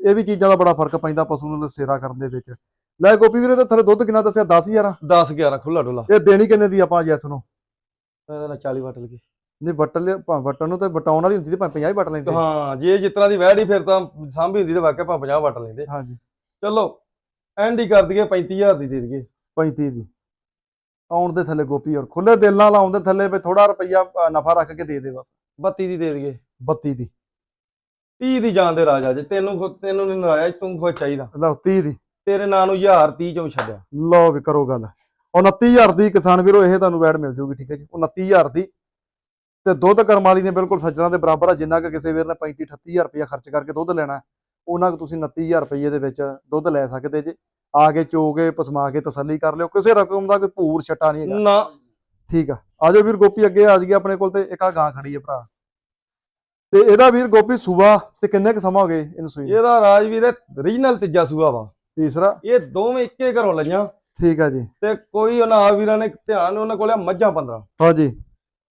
ਇਹ ਵੀ ਚੀਜ਼ਾਂ ਦਾ ਬੜਾ ਫ਼ਰਕ ਪੈਂਦਾ ਪਸ਼ੂ ਨੂੰ ਸੇਰਾ ਕਰਨ ਦੇ ਵਿੱਚ। ਲੈ ਗੋਪੀ ਵੀਰੇ ਤੇ ਥੱਲੇ ਦੁੱਧ ਕਿੰਨਾ ਦੱਸਿਆ? 10000 10 11 ਖੁੱਲਾ ਡੁੱਲਾ ਇਹ ਦੇਣੀ ਕਿੰਨੇ ਦੀ ਆਪਾਂ ਯੈਸ ਨੂੰ? ਇਹਦੇ ਨਾਲ 40 ਵਟ ਲਗੀ ਨਹੀਂ ਭਾਵੇਂ ਬਟਨ ਨੂੰ ਤੇ ਬਟਾਉਣ ਵਾਲੀ ਹੁੰਦੀ ਤੇ ਭਾਵੇਂ 50 ਹੀ ਬਟ ਲੈਂਦੇ। ਹਾਂ ਜੇ ਜਿਸ ਤਰ੍ਹਾਂ ਦੀ ਵੈੜੀ ਫਿਰ ਤਾਂ ਸਾਂਭੀ ਹੁੰਦੀ ਤੇ ਵਾਕਿਆ ਆਪਾਂ 50 ਵਟ ਲੈਂਦੇ। ਹਾਂਜੀ। ਚਲੋ ਐਂਡ ਹੀ ਕਰ ਦਈਏ 35000 ਦੀ ਦੇ ਦਈਏ। 35 ਦੀ। ਆਉਣ ਦੇ ਥੱਲੇ ਗੋਪੀ ਔਰ ਖੁੱਲੇ ਦਿਲ ਨਾਲ ਆਉਣ ਦੇ ਥੱਲੇ ਵੀ ਥੋੜਾ ਰੁਪਈਆ ਨਫਾ ਰੱਖ ਕੇ ਦੇ ਦੇ ਬਸ। 32 ਦੀ ਦੇ ਦਈਏ। 32 ਦੀ। 30 ਦੀ ਜਾਣ ਦੇ ਰਾਜਾ ਜੇ ਤੈਨੂੰ ਖੁ- ਤੈਨੂੰ ਨਹੀਂ ਨਾਰਾਜ਼ ਤੂੰ ਖੁਸ਼ ਚਾਹੀਦਾ। ਲਓ 30 ਦੀ। ਤੇਰੇ ਨਾਂ ਨੂੰ 1000 30 ਚੋਂ ਛੱਡਿਆ। ਲਓ ਵੀ ਕਰੋ ਗੱਲ। 29000 ਦੀ ਕਿਸਾਨ ਵੀਰੋ ਇਹ ਤੁਹਾਨੂੰ ਵੈਟ ਮਿਲ ਜੂਗੀ ਠੀਕ ਹੈ ਜੀ? 29000 ਦੀ। ਤੇ ਦੁੱਧ ਕਰਮ ਵਾਲੀ ਨੇ ਬਿਲਕੁਲ ਸੱਜਣਾ ਦੇ ਬਰਾਬਰ ਆ ਜਿੰਨਾ ਕਿ ਕਿਸੇ ਵੀਰ ਨੇ 35 38000 ਰੁਪਇਆ ਖਰਚ ਕਰਕੇ ਦੁੱਧ ਲੈਣਾ ਉਹਨਾਂ ਕੁ ਤੁਸੀਂ 29000 ਰੁਪਏ ਦੇ ਵਿੱਚ ਦੁੱਧ ਲੈ ਸਕਦੇ ਜੇ। ਆ ਕੇ ਚੋ ਕੇ ਪਸਮਾ ਕੇ ਤਸੱਲੀ ਕਰ ਲਿਓ ਕਿਸੇ ਰਕਮ ਦਾ ਕੋਈ ਭੂਰ ਛੱਟਾ ਨਹੀਂ ਹੈਗਾ। ਨਾ। ਠੀਕ ਆ। ਆਜੋ ਵੀਰ ਗੋਪੀ ਅੱਗੇ ਆ ਜੀ ਆਪਣੇ ਕੋਲ ਤੇ ਇੱਕ ਆ ਗਾਂ ਖੜੀ ਹੈ ਭਰਾ। ਤੇ ਇਹਦਾ ਵੀਰ ਗੋਪੀ ਸੂਬਾ ਤੇ ਕਿੰਨੇ ਕੁ ਸਮਾਂ ਹੋ ਗਏ ਇਹਨੂੰ ਸੂਈ ਨੂੰ? ਇਹਦਾ ਰਾਜਵੀਰ ਰੀਜਨਲ ਤੀਜਾ ਸੂਆ ਵਾ। ਤੀਸਰਾ? ਇਹ ਦੋਵੇਂ ਇੱਕੇ ਘਰੋਂ ਲਈਆਂ। ਠੀਕ ਆ ਜੀ। ਤੇ ਕੋਈ ਉਹਨਾਂ ਆ ਵੀਰਾਂ ਨੇ ਧਿਆਨ ਉਹਨਾਂ ਕੋਲੇ ਮੱਝਾਂ 15 ਹਾਂਜੀ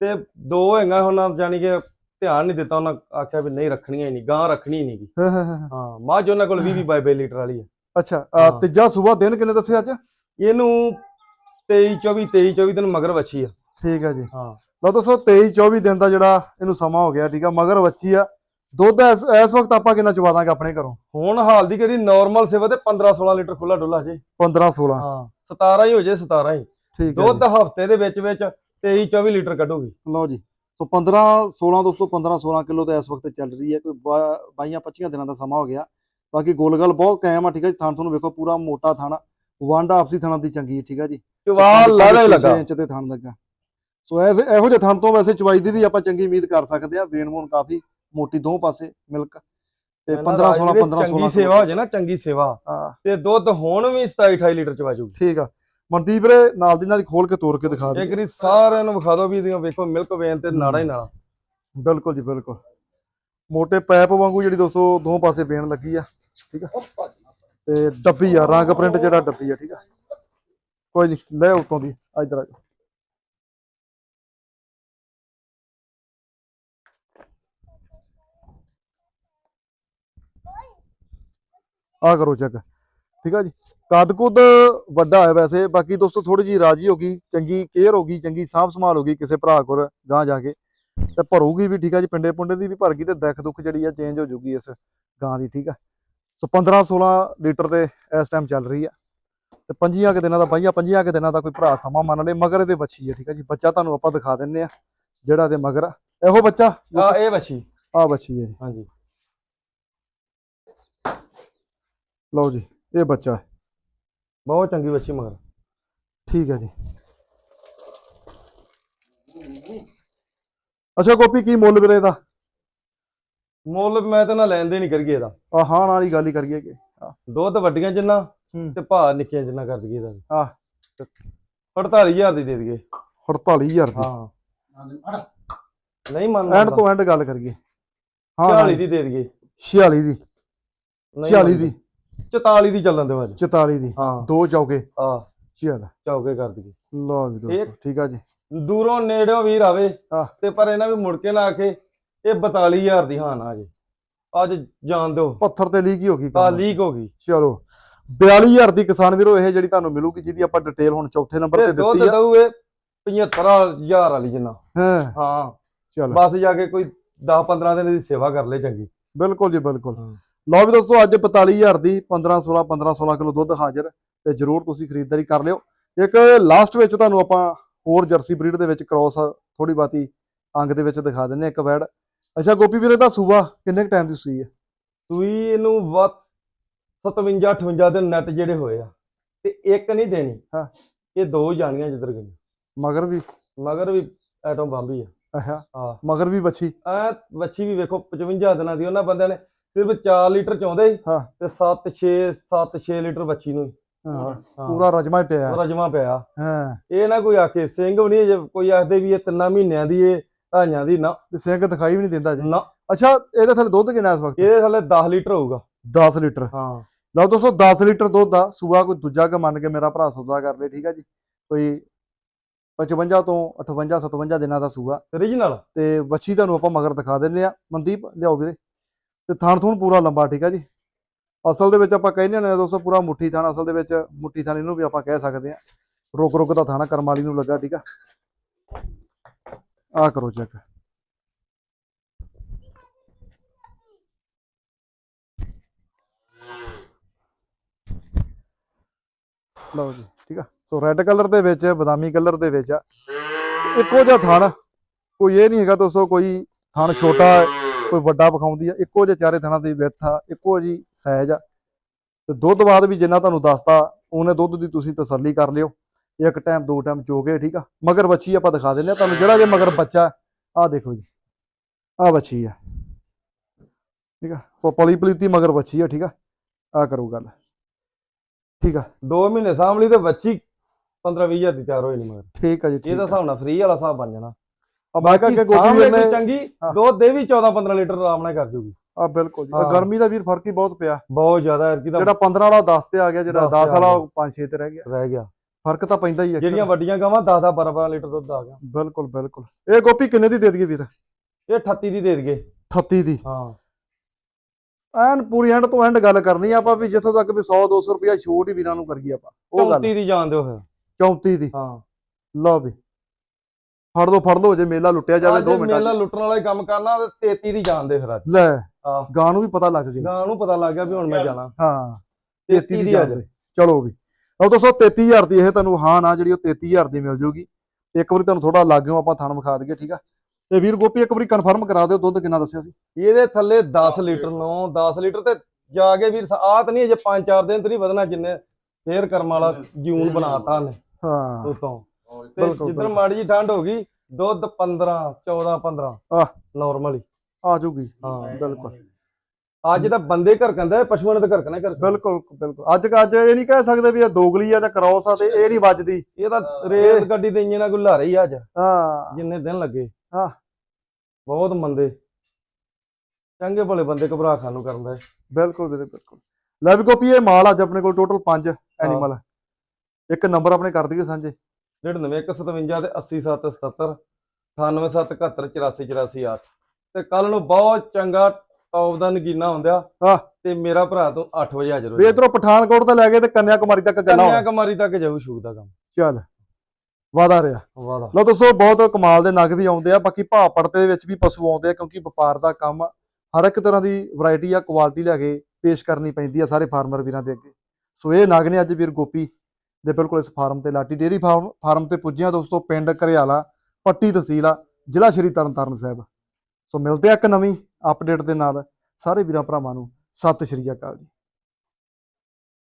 ਤੇ ਦੋ ਹੈਗਾ ਉਹਨਾਂ ਜਾਨੀ ਕਿ ਧਿਆਨ ਨਹੀਂ ਦਿੱਤਾ ਉਹਨਾਂ ਆਖਿਆ ਵੀ ਨਹੀਂ ਰੱਖਣੀਆਂ ਹੀ ਨਹੀਂ ਗਾਂ ਰੱਖਣੀ ਨਹੀਂ ਗੀ। ਹਾਂ, ਹਾਂ, ਹਾਂ। ਹਾਂ। ਮੱਝ ਉਹਨਾਂ ਕੋਲ 20 20 ਬਾਈ ਲੀਟਰ ਵਾਲੀ ਹੈ ਅੱਛਾ ਹਾਂ। ਤੀਜਾ ਸੂਬਾ ਦਿਨ ਕਿੰਨੇ ਦੱਸੇ ਅੱਜ? ਇਹਨੂੰ 23 24 23 24 ਦਿਨ ਮਗਰ ਵੱਛੀ ਆ। ਠੀਕ ਆ ਜੀ। ਹਾਂ। ਲਓ ਦੋਸਤੋ 23 24 ਦਿਨ ਦਾ ਜਿਹੜਾ ਇਹਨੂੰ ਸਮਾਂ ਹੋ ਗਿਆ ਠੀਕ ਆ ਮਗਰ ਵੱਛੀ ਆ। ਦੁੱਧ ਇਸ ਇਸ ਵਕਤ ਆਪਾਂ ਕਿੰਨਾ ਚਵਾ ਦਾਂਗੇ ਆਪਣੇ ਘਰੋਂ? ਹੁਣ ਹਾਲ ਦੀ ਕਿਹੜੀ ਨਾਰਮਲ ਸੇਵਾ ਤੇ 15 16 ਲੀਟਰ ਖੁੱਲਾ ਡੁੱਲਾ ਜੇ। 15 16 ਹਾਂ 17 ਹੀ ਹੋ ਜੇ 17 ਹੀ। ਠੀਕ ਆ ਦੁੱਧ ਹਫ਼ਤੇ ਦੇ ਵਿੱਚ ਵਿੱਚ 23 24 ਲੀਟਰ ਕੱਢੂਗੀ। ਜੀ। ਲਓ ਜੀ। ਸੋ 15 16 ਦੋਸਤੋ 15 16 ਕਿਲੋ ਤੇ ਇਸ ਵਕਤ ਚੱਲ ਰਹੀ ਹੈ। ਕੋਈ 22 25 ਦਿਨਾਂ ਦਾ ਸਮਾਂ ਹੋ ਗਿਆ। ਬਾਕੀ ਗੋਲਗਲ ਬਹੁਤ ਕਾਇਮ ਆ ਠੀਕ ਆ ਜੀ? ਥਣ ਤੁਹਾਨੂੰ ਵੇਖੋ ਪੂਰਾ ਮੋਟਾ ਥਣ। ਵੰਡ ਆਪਸੀ ਥਣਾਂ ਦੀ ਚੰਗੀ ਹੈ ਠੀਕ ਆ ਜੀ? ਚਵਾਲ ਲਾਲਾ ਹੀ ਲੱਗਾ। ਇੰਚ ਤੇ ਥਣ ਲੱਗਾ। ਸੋ ਐਸੇ ਇਹੋ ਜਿਹੇ ਥਣ ਤੋਂ ਵੈਸੇ ਚਵਾਈ ਦੀ ਵੀ ਆਪਾਂ ਚੰਗੀ ਉਮੀਦ ਕਰ ਸਕਦੇ ਆ। ਵੇਣ ਵੂਣ ਕਾਫੀ ਮੋਟੀ ਦੋ ਪਾਸੇ ਮਿਲਕ। ਤੇ 15 16 15 16 ਚੰਗੀ ਸੇਵਾ ਹੋ ਜੇ ਨਾ ਚੰਗੀ ਸੇਵਾ। ਹਾਂ। ਤੇ ਦੁੱਧ ਹੁਣ ਵੀ 27 28 ਲੀਟਰ ਚ ਵਾਜੂਗੀ। ਠੀਕ ਆ। ਮਨਦੀਪ ਰੇ ਨਾਲ ਦੀ ਨਾਲ ਹੀ ਖੋਲ ਕੇ ਤੋੜ ਕੇ ਦਿਖਾ ਦੇ ਇੱਕ ਸਾਰਿਆਂ ਨੂੰ ਵਿਖਾ ਦਿਓ ਵੀ ਇਹਦੀਆਂ ਵੇਖੋ ਮਿਲਕ ਵੇਨ ਤੇ ਨਾੜਾ ਹੀ ਨਾੜਾ। ਬਿਲਕੁਲ ਜੀ ਬਿਲਕੁਲ। ਮੋਟੇ ਪੈਪ ਵਾਂਗੂ ਜਿਹੜੀ ਦੋਸਤੋ ਦੋ ਪਾਸੇ ਵੇਣ ਲੱਗੀ ਆ। ਠੀਕ ਆ? ਤੇ ਡੱਬੀ ਆ ਰੰਗ ਪ੍ਰਿੰਟ ਜਿਹੜਾ ਡੱਬੀ ਆ ਠੀਕ ਆ? ਕੋਈ ਨਹੀਂ ਲੈ ਉਤੋਂ ਦੀ ਆ ਇਧਰ ਆ ਜਾਓ। ਆ ਕਰੋ ਚੈੱਕ ਠੀਕ ਆ ਜੀ? ਕੱਦ ਕੁੱਦ ਵੱਡਾ ਹੈ ਵੈਸੇ ਬਾਕੀ ਦੋਸਤੋ ਥੋੜੀ ਜੀ ਰਾਜੀ ਹੋ ਗਈ ਚੰਗੀ ਕੇਅਰ ਹੋ ਗਈ ਚੰਗੀ ਸਾਂਭ ਸੰਭਾਲ ਹੋ ਗਈ ਕਿਸੇ ਭਰਾ ਕੋਲ ਗਾਂ ਜਾ ਕੇ। ਤੇ ਭਰੂਗੀ ਵੀ ਠੀਕ ਆ ਜੀ ਪਿੰਡੇ ਪੁੰਡੇ ਦੀ ਵੀ ਭਰ ਗਈ ਤੇ ਦੁੱਖ ਦੁੱਖ ਜਿਹੜੀ ਆ ਚੇਂਜ ਹੋ ਜੂਗੀ ਇਸ ਗਾਂ ਦੀ ਠੀਕ ਆ? ਸੋ 15 16 ਲੀਟਰ ਤੇ ਇਸ ਟਾਈਮ ਚੱਲ ਰਹੀ ਆ। ਤੇ ਪੰਜੀਆਂ ਕਿ ਦਿਨਾਂ ਦਾ ਬਾਈਆਂ ਪੰਜੀਆਂ ਕਿ ਦਿਨਾਂ ਦਾ ਕੋਈ ਭਰਾ ਸਮਾਂ ਮੰਨ ਲੇ ਮਗਰ ਇਹਦੇ ਬੱਚੀ ਆ ਠੀਕ ਆ ਜੀ। ਬੱਚਾ ਤੁਹਾਨੂੰ ਆਪਾਂ ਦਿਖਾ ਦਿੰਨੇ ਆ ਜਿਹੜਾ ਦੇ ਮਗਰ। ਇਹੋ ਬੱਚਾ? ਆ ਇਹ ਵੱਛੀ। ਆ ਬੱਚੀ ਹੈ ਜੀ। ਹਾਂਜੀ। ਲਓ ਜੀ ਇਹ ਬੱਚਾ। ਹੈ ਬਹੁਤ ਚੰਗੀ ਵੱਛੀ ਮਗਰ। ਠੀਕ ਹੈ ਜੀ। ਅੱਛਾ ਗੋਪੀ ਕੀ ਮੁੱਲ ਵੀਰੇ ਦਾ ਮੁੱਲ ਮੈਂ ਤਾਂ ਨਾ ਲੈਂਦੇ ਨਹੀਂ ਕਰੀਏ ਇਹਦਾ। ਆ ਹਾਂ ਨਾਲ ਹੀ ਗੱਲ ਹੀ ਕਰੀਏ ਕਿ ਦੁੱਧ ਵੱਡੀਆਂ ਜਿੰਨਾ ਹੂੰ। ਤੇ ਭਾਅ ਨਿੱਕੀਆਂ ਜਿੰਨਾ ਕਰ ਦਈਏ ਇਹਦਾ ਆਹ। 48000 ਦੀ ਦੇ ਦਈਏ। 48000 ਦੀ। ਹਾਂ। ਨਹੀਂ ਮੰਨਦਾ। ਐਂਡ ਤੋਂ ਐਂਡ ਗੱਲ ਕਰੀਏ। ਹਾਂ 40 ਦੀ ਦੇ ਦਈਏ। 46 ਦੀ। ਨਹੀਂ 46 ਦੀ। 44 ਦੀ ਚੱਲਣ ਦਿਓ ਅੱਜ। 44 ਦੀ। ਹਾਂ। ਦੋ ਚੌਕੇ। ਆ ਚੱਲ। ਚੌਕੇ ਕਰ ਦਈਏ। ਲਓ ਵੀ ਦੋਸਤੋ ਠੀਕ ਆ ਜੀ। ਦੂਰੋਂ ਨੇੜਿਓਂ ਵੀਰ ਆਵੇ। ਤੇ ਪਰ ਇਹਨਾਂ ਵੀ ਮੁੜ ਕੇ ਨਾ ਆਖੇ ਇਹ 42000 ਦੀ ਹਾਂ ਨਾ ਜੇ ਅੱਜ ਜਾਣ ਦਿਓ। ਪੱਥਰ ਤੇ ਲੀਕ ਹੀ ਹੋ ਗਈ ਕੰਮ। ਲੀਕ ਹੋ ਗਈ। ਚਲੋ 42000 ਦੀ ਕਿਸਾਨ ਵੀਰੋ ਇਹ ਜਿਹੜੀ ਤੁਹਾਨੂੰ ਮਿਲੂਗੀ ਜਿਹਦੀ ਆਪਾਂ ਡਿਟੇਲ ਹੁਣ ਚੌਥੇ ਨੰਬਰ ਤੇ ਦੁੱਧ ਦਿੱਤੀ ਆ। ਦਊ ਇਹ 75000 ਵਾਲੀ ਜਿੰਨਾ। ਹਾਂ। ਹਾਂ। ਚਲੋ। ਬਸ ਜਾ ਕੇ ਕੋਈ 10 15 ਦਿਨ ਦੀ ਸੇਵਾ ਕਰ ਲੈ ਚੰਗੀ। ਬਿਲਕੁਲ ਜੀ ਬਿਲਕੁਲ। ਲਓ ਵੀ ਦੋਸਤੋ ਅੱਜ 45000 ਦੀ 15 16 15 16 ਕਿਲੋ ਦੁੱਧ ਹਾਜ਼ਰ ਤੇ ਜਰੂਰ ਤੁਸੀਂ ਖਰੀਦਦਾਰੀ ਕਰ ਲਿਓ। ਇੱਕ ਲਾਸਟ ਵਿੱਚ ਤੁਹਾਨੂੰ ਆਪਾਂ ਹੋਰ ਜਰਸੀ ਬਰੀਡ ਦੇ ਵਿੱਚ ਕ੍ਰੋਸ ਥੋੜੀ ਬਾਤੀ ਅੰਗ ਦੇ ਵਿੱਚ ਦਿਖਾ ਦਿੰਨੇ ਇੱਕ ਵੈੜ। ਅੱਛਾ ਗੋਪੀ ਵੀਰੇ ਦਾ ਸੂਬਾ ਕਿੰਨੇ ਟਾਈਮ ਦੀ ਸੂਈ ਹੈ? ਸੂਈ ਇਹਨੂੰ ਵੱਧ 57 58 ਦਿਨ ਨੈਟ ਜਿਹੜੇ ਹੋਏ ਆ ਤੇ ਇੱਕ ਨਹੀਂ ਦੇਣੀ। ਹਾਂ। ਇਹ ਦੋ ਜਾਣੀਆਂ ਜਿੱਧਰ ਗਈ ਮਗਰ ਵੀ? ਮਗਰ ਵੀ ਐਟਮ ਬੰਬ ਆ। ਅੱਛਾ। ਹਾਂ। ਮਗਰ ਵੀ ਬੱਚੀ ਐ ਵੱਛੀ ਵੀ ਵੇਖੋ 55 ਦਿਨਾਂ ਦੀ ਉਹਨਾਂ ਬੰਦਿਆਂ ਨੇ ਸਿਰਫ 4 ਲੀਟਰ ਚਾਹੁੰਦੇ ਸੀ ਹਾਂ। ਤੇ 7 6 7 6 ਲੀਟਰ ਵੱਛੀ ਨੂੰ ਹਾਂ। ਪੂਰਾ ਰਜਮਾ ਪਿਆ। ਰਜਮਾ ਪਿਆ। ਹਾਂ। ਇਹ ਨਾ ਕੋਈ ਆਖੇ ਸਿੰਘ ਵੀ ਨਹੀਂ ਜੇ ਕੋਈ ਆਖਦੇ ਵੀ ਇਹ ਤਿੰਨਾਂ ਮਹੀਨਿਆਂ ਦੀ ਇਹ ਢਾਈਆਂ ਦੀ ਨਾ। ਤੇ ਸਿੰਘ ਦਿਖਾਈ ਵੀ ਨਹੀਂ ਦਿੰਦਾ ਜੀ। ਨਾ। ਅੱਛਾ ਇਹਦੇ ਥੱਲੇ ਦੁੱਧ ਕਿੰਨਾ ਇਸ ਵਕਤ? ਇਹਦੇ ਥੱਲੇ 10 ਲੀਟਰ ਹੋਊਗਾ। 10 ਲੀਟਰ। ਹਾਂ। ਲਓ ਦੋਸਤੋ 10 ਲੀਟਰ ਦੁੱਧ ਦਾ ਸੂਆ ਕੋਈ ਦੂਜਾ ਕ ਮੰਨ ਕੇ ਮੇਰਾ ਭਰਾ ਸੌਦਾ ਕਰ ਲੇ ਠੀਕ ਆ ਜੀ। ਕੋਈ 55 ਤੋਂ 58 57 ਦਿਨਾਂ ਦਾ ਸੂਆ। ਰੀਜਨਲ ਤੇ ਵੱਛੀ ਤੁਹਾਨੂੰ ਆਪਾਂ ਮਗਰ ਦਿਖਾ ਦਿੰਨੇ ਆ। ਮਨਦੀਪ ਲਿਆਓ ਵੀਰੇ। ਤੇ ਥਣ ਥੂਣ ਪੂਰਾ ਲੰਬਾ ਠੀਕ ਆ ਜੀ। ਅਸਲ ਦੇ ਵਿੱਚ ਆਪਾਂ ਕਹਿੰਦੇ ਨੇ ਦੋਸਤੋ ਪੂਰਾ ਮੁੱਠੀ ਥਾਣਾ। ਅਸਲ ਦੇ ਵਿੱਚ ਮੁੱਠੀ ਥਾਣ ਇਹਨੂੰ ਵੀ ਆਪਾਂ ਕਹਿ ਸਕਦੇ ਆ। ਰੁਕ ਰੁਕ ਦਾ ਥਾਣਾ ਕਰਮ ਵਾਲੀ ਨੂੰ ਲੱਗਾ ਠੀਕ ਆ। ਆ ਕਰੋ ਚੈੱਕ ਲਓ ਜੀ, ਠੀਕ ਆ। ਸੋ ਰੈੱਡ ਕਲਰ ਦੇ ਵਿੱਚ, ਬਦਾਮੀ ਕਲਰ ਦੇ ਵਿੱਚ ਆ। ਤੇ ਇੱਕੋ ਜਿਹਾ ਥਣ, ਕੋਈ ਇਹ ਨਹੀਂ ਹੈਗਾ ਦੋਸਤੋ, ਕੋਈ ਥਣ ਛੋਟਾ, ਕੋਈ ਵੱਡਾ ਵਿਖਾਉਂਦੀ ਆ। ਇੱਕੋ ਜਿਹੇ ਚਾਰੇ ਥਣਾਂ ਦੀ ਵਿੱਥ ਆ, ਇੱਕੋ ਜੀ ਸਾਈਜ਼ ਆ। ਤੇ ਦੁੱਧ ਬਾਅਦ ਵੀ ਜਿੰਨਾ ਤੁਹਾਨੂੰ ਦੱਸਤਾ, ਉਹਨੇ ਦੁੱਧ ਦੀ ਤੁਸੀਂ ਤਸੱਲੀ ਕਰ ਲਿਓ। ਇੱਕ ਟਾਈਮ ਦੋ ਟਾਈਮ ਚੋਗੇ ਠੀਕ ਆ? ਮਗਰ ਬੱਚੀ ਆਪਾਂ ਦਿਖਾ ਦਿੰਦੇ ਆ ਤੁਹਾਨੂੰ ਜਿਹੜਾ ਜੇ ਮਗਰ ਬੱਚਾ ਆ ਦੇਖੋ ਜੀ ਆ ਬੱਚੀ ਆ ਠੀਕ ਆ? ਪਲੀ ਪਲੀਤੀ ਮਗਰ ਬੱਚੀ ਆ ਠੀਕ ਆ? ਆ ਕਰੋ ਗੱਲ ਠੀਕ ਆ? 2 ਮਹੀਨੇ ਸਾਂਭਲੀ ਤੇ ਬੱਚੀ 15 20 ਹਜ਼ਾਰ ਦੀ ਤਿਆਰ ਹੋਈ ਨਹੀਂ ਮਗਰ। ਠੀਕ ਆ ਜੀ ਇਹਦਾ ਹਿਸਾਬ ਨਾਲ ਫ੍ਰੀ ਵਾਲਾ ਹਿਸਾਬ ਬਣ ਜਾਣਾ। ਆ ਮੈਂ ਕਿਹਾ ਕਿ ਗੋਪੀ ਸਾਂਭ ਨੇ ਚੰਗੀ। ਦੁੱਧ ਦੇ ਵੀ 14 15 ਲੀਟਰ ਆਰਾਮ ਨਾਲ ਕਰ ਜੂਗੀ। ਆ ਬਿਲਕੁਲ ਜੀ। ਗਰਮੀ ਦਾ ਵੀਰ ਫ਼ਰਕ ਹੀ ਬਹੁਤ ਪਿਆ। ਬਹੁਤ ਜ਼ਿਆਦਾ ਐਰਕੀ ਦਾ ਜਿਹੜਾ 15 ਵਾਲਾ 10 ਤੇ ਆ ਗਿਆ ਜਿਹੜਾ 10 ਤੇ 10 ਵਾਲਾ ਆ ਉਹ 5 6 ਤੇ ਰਹਿ ਗਿਆ। ਰਹਿ ਗਿਆ। ਫ਼ਰਕ ਤਾਂ ਪੈਂਦਾ ਹੀ ਜਿਹੜੀਆਂ ਵੱਡੀਆਂ ਗਾਵਾਂ 10 10 12 12 ਲੀਟਰ ਦੁੱਧ ਆ ਗਿਆ। ਬਿਲਕੁਲ ਬਿਲਕੁਲ। ਇਹ ਗੋਪੀ ਕਿੰਨੇ ਦੀ ਦੇ ਦਈਏ ਵੀਰ? ਇਹ 38 ਦੀ ਦੇ ਦਈਏ। 38 ਦੀ? ਹਾਂ। ਐਨ ਪੂਰੀ ਐਂਡ ਤੋਂ ਐਂਡ ਗੱਲ ਕਰਨੀ ਆ ਆਪਾਂ ਵੀ ਜਿੱਥੋਂ ਤੱਕ ਵੀ 100 200 ਰੁਪਇਆ ਛੋਟ ਹੀ ਵੀਰਾਂ ਨੂੰ ਕਰੀਏ ਆਪਾਂ। ਉਹ ਗੱਲ 34 ਦੀ ਜਾਣ ਦਿਓ ਫਿਰ। 34 ਦੀ? ਹਾਂ। ਲਓ ਵੀ। ਫੜ ਦੋ ਫੜ ਲਓ ਜੇ ਮੇਲਾ ਲੁੱਟਿਆ ਜਾਵੇ ਅੱਜ 2 ਮਿੰਟਾਂ ਮੇਲਾ ਲੁੱਟਣ ਵਾਲਾ ਹੀ ਕੰਮ ਕਰਨਾ ਤੇ 33 ਦੀ ਜਾਣ ਦੇ ਫਿਰ ਅੱਜ। ਲੈ ਹਾਂ। ਗਾਂ ਨੂੰ ਵੀ ਪਤਾ ਲੱਗ ਗਿਆ ਗਾਂ ਨੂੰ ਪਤਾ ਲੱਗ ਗਿਆ ਵੀ ਹੁਣ ਮੈਂ ਜਾਣਾ। ਹਾਂ 33 33 ਦੀ ਦੇ। ਚਲੋ ਵੀ। ਉਹ ਦੋਸਤੋ 33000 ਦੀ ਇਹ ਤੁਹਾਨੂੰ ਹਾਂ ਨਾ ਜਿਹੜੀ ਉਹ 33000 ਦੀ ਮਿਲ ਜੂਗੀ। ਇੱਕ ਵਾਰੀ ਤੁਹਾਨੂੰ ਥੋੜਾ ਲੱਗਿਓ ਆਪਾਂ ਥਣ ਵਿਖਾ ਦਈਏ ਠੀਕ ਆ? ਤੇ ਵੀਰ ਗੋਪੀ ਇੱਕ ਵਾਰੀ ਕਨਫਰਮ ਕਰਾ ਦਿਓ ਦੁੱਧ ਕਿੰਨਾ ਦੱਸਿਆ ਸੀ? ਇਹਦੇ ਥੱਲੇ 10 ਲੀਟਰ ਨੂੰ 10 ਲੀਟਰ ਤੇ ਜਾ ਕੇ ਵੀਰ ਆਹ ਤਾਂ ਨਹੀਂ ਅਜੇ 5-4 ਦਿਨ ਤੇ ਨਹੀਂ ਵਧਣਾ ਜਿੰਨੇ ਫੇਰ ਕਰਮ ਵਾਲਾ ਜੂਨ ਬਣਾਤਾ ਨੇ। ਹਾਂ। ਉਤੋਂ। ਤੇ ਬਿਲਕੁਲ, ਜਿੱਦਣ। ਮਾੜੀ ਜੀ ਠੰਡ ਹੋ ਗਈ ਦੁੱਧ 15 14 15 ਆਹ। ਨਾਰਮਲ ਆ ਜੂਗੀ। ਹਾਂ। ਬਿਲਕੁਲ। ਅੱਜ ਤਾਂ ਬੰਦੇ ਘਰ ਕੰਦਾ ਪਸ਼ੂਆਂ ਨੇ ਤਾਂ ਘਰ ਕਨਾ ਘਰ ਬਿਲਕੁਲ ਬਿਲਕੁਲ। ਅੱਜ ਅੱਜ ਇਹ ਨਹੀਂ ਕਹਿ ਸਕਦੇ ਵੀ ਇਹ ਦੋਗਲੀ ਆ ਤੇ ਕ੍ਰੋਸ ਆ ਤੇ ਇਹ ਨਹੀਂ ਵੱਜਦੀ। ਇਹ ਤਾਂ ਰੇਸ ਗੱਡੀ ਤੇ ਇੰਜਨ ਗੁੱਲਾ ਰਹੀ ਅੱਜ। ਹਾਂ। ਜਿੰਨੇ ਦਿਨ ਲੱਗੇ। ਹਾਂ। ਬਹੁਤ ਮੰਦੇ। ਚੰਗੇ ਭਲੇ ਬੰਦੇ ਘਬਰਾ ਖਾਨ ਨੂੰ ਕਰਨ ਦਾ ਬਿਲਕੁਲ ਵੀਰੇ ਬਿਲਕੁਲ। ਲੈ ਵੀ ਗੋਪੀ ਇਹ ਮਾਲ ਅੱਜ ਆਪਣੇ ਕੋਲ ਟੋਟਲ 5 ਐਨੀਮਲ ਇੱਕ ਨੰਬਰ ਆਪਣੇ ਕਰ ਦਈਏ ਸਾਂਝੇ। 99157 ਤੇ 80777 98771 ਤੇ ਕੱਲ ਨੂੰ ਬਹੁਤ ਚੰਗਾ ਟੌਪ ਦਾ ਨਗੀਨਾ ਹੁੰਦਿਆ। ਹਾਂ। ਤੇ ਮੇਰਾ ਭਰਾ ਤੋਂ 8 ਵਜੇ ਹਾਜ਼ਰ ਹੋ ਵੀ ਇਧਰੋਂ ਪਠਾਨਕੋਟ ਤੋਂ ਲੈ ਕੇ ਤੇ ਕੰਨਿਆ ਕੁਮਾਰੀ ਤੱਕ ਗੱਲਾਂ ਹੋਣ। ਕੰਨਿਆਕੁਮਾਰੀ ਤੱਕ ਜਾਊ ਸ਼ੂਕ ਦਾ ਕੰਮ। ਚੱਲ ਵਾਦਾ ਰਿਹਾ। ਵਾਦਾ। ਲੋ ਦੋਸਤੋ ਬਹੁਤ ਕਮਾਲ ਦੇ ਨਗ ਵੀ ਆਉਂਦੇ ਆ ਬਾਕੀ ਭਾਅ ਪੜਤੇ ਦੇ ਵਿੱਚ ਵੀ ਪਸ਼ੂ ਆਉਂਦੇ ਆ ਕਿਉਂਕਿ ਵਪਾਰ ਦਾ ਕੰਮ। ਹਰ ਇੱਕ ਤਰ੍ਹਾਂ ਦੀ ਵੈਰਾਈਟੀ ਆ ਕੁਆਲਿਟੀ ਲੈ ਕੇ ਪੇਸ਼ ਕਰਨੀ ਪੈਂਦੀ ਆ ਸਾਰੇ ਫਾਰਮਰ ਵੀਰਾਂ ਦੇ ਅੱਗੇ। ਸੋ ਇਹ ਨਗ ਨੇ ਅੱਜ ਵੀਰ ਗੋਪੀ ਦੇ ਬਿਲਕੁਲ ਇਸ ਫਾਰਮ ਤੇ ਲਾਟੀ। ਡੇਰੀ ਫਾਰਮ ਫਾਰਮ ਤੇ ਪੁੱਜਿਆ ਦੋਸਤੋ ਪਿੰਡ ਘਰਿਆਲਾ ਪੱਟੀ ਤਹਿਸੀਲ ਆ ਜ਼ਿਲ੍ਹਾ ਸ਼੍ਰੀ ਤਰਨਤਾਰਨ ਸਾਹਿਬ। ਸੋ ਮਿਲਦੇ ਆ ਇੱਕ ਨਵੀਂ ਅਪਡੇਟ ਦੇ ਨਾਲ ਸਾਰੇ ਵੀਰਾਂ ਭਰਾਵਾਂ ਨੂੰ ਸਤਿ ਸ਼੍ਰੀ ਅਕਾਲ ਜੀ।